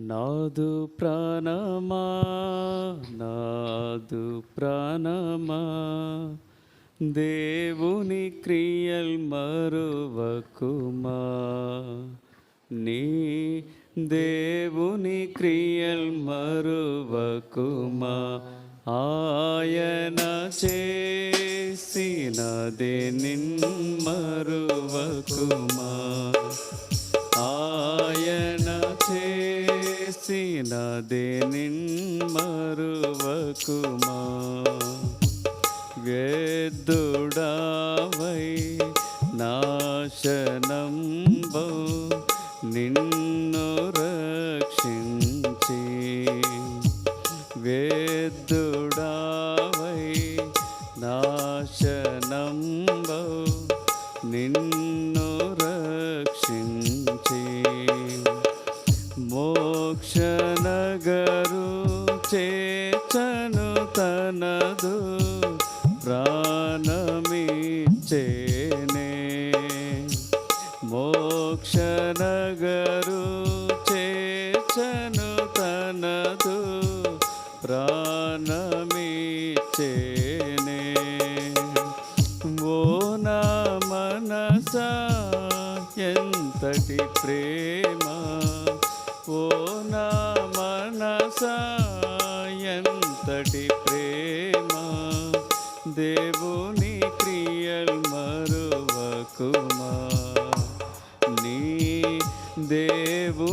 నాదు ప్రాణమా నాదు ప్రాణమా. దేవుని క్రియల్ మరువకుమా. నీ దేవుని క్రియల్ మరువకుమా. ఆయన చేసినదే నిన్ మరువకుమా ఆయన చే చేసినదే నిన్మరువకుమా? గేద్దుడావై నాశనంబౌ నిన్న మోక్షనగరు చే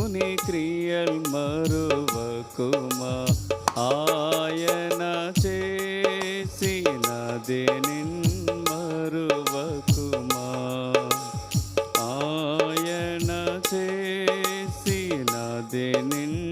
దేవుని క్రియల్ మరువకుమా? ఆయన చేసిన దేని మరువకుమా? ఆయన చేసిన దేని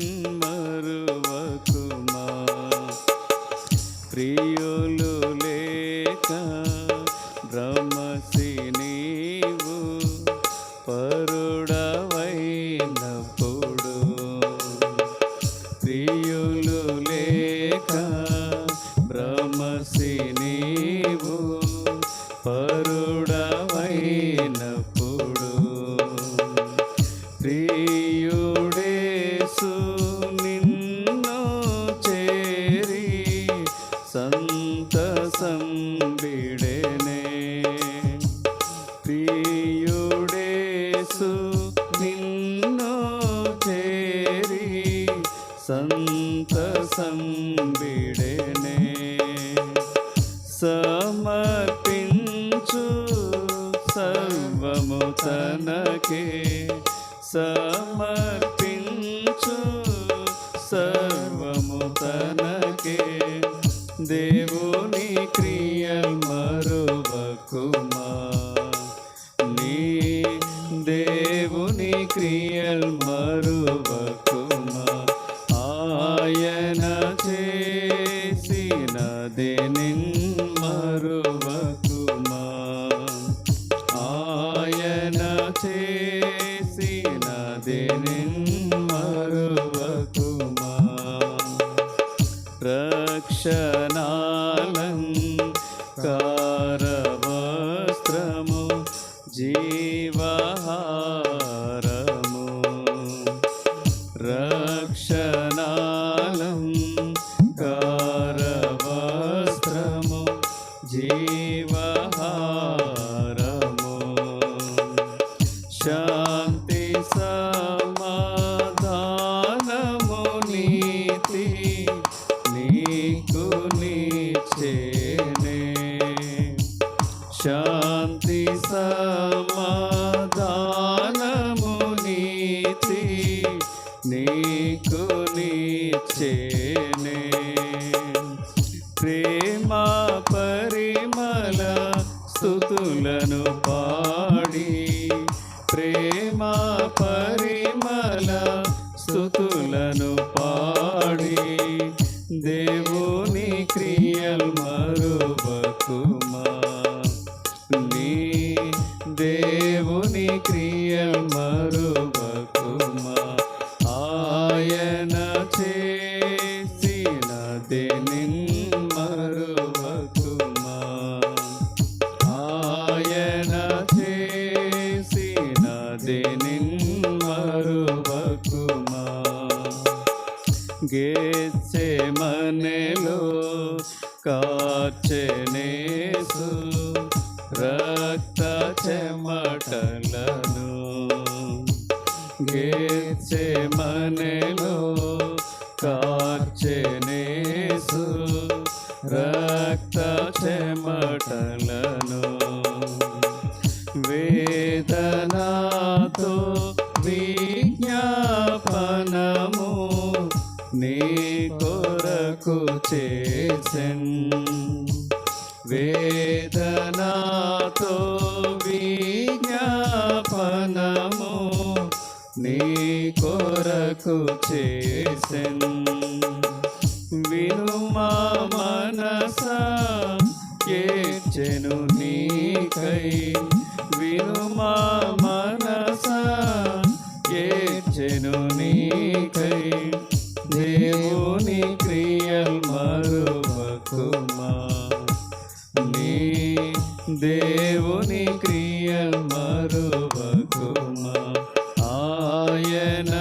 ಸಂತ ಸಂಬಿಡೆನೆ ಸಮರ್ಪಿಂಚು ಸರ್ವಮು ತನಕೆ ಸಮರ್ నిన్మరువకుమా రక్షణ గేసే మనలో కార్చెనేసు రక్త చెమటలను. గేసే మనలో కార్చెనేసు రక్త చెమటలు. చేసెన్. వేదనాతో విజ్ఞాపనము నీ కొరకు చేసెన్. వినుమా మనస ఏచెను నీకై. వినుమా మనస ఏచెను నీకై. ఆయన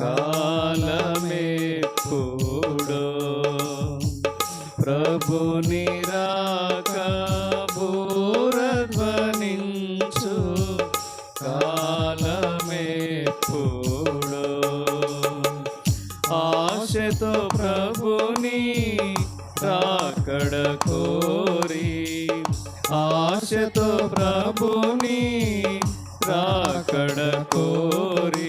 కాలమెప్పుడో ప్రభు నిరాక పూరధ్వనించు కాలమెప్పుడో ఆశతో ప్రభుని రాకడ కోరి. ఆశతో ప్రభుని రాకడ కోరి.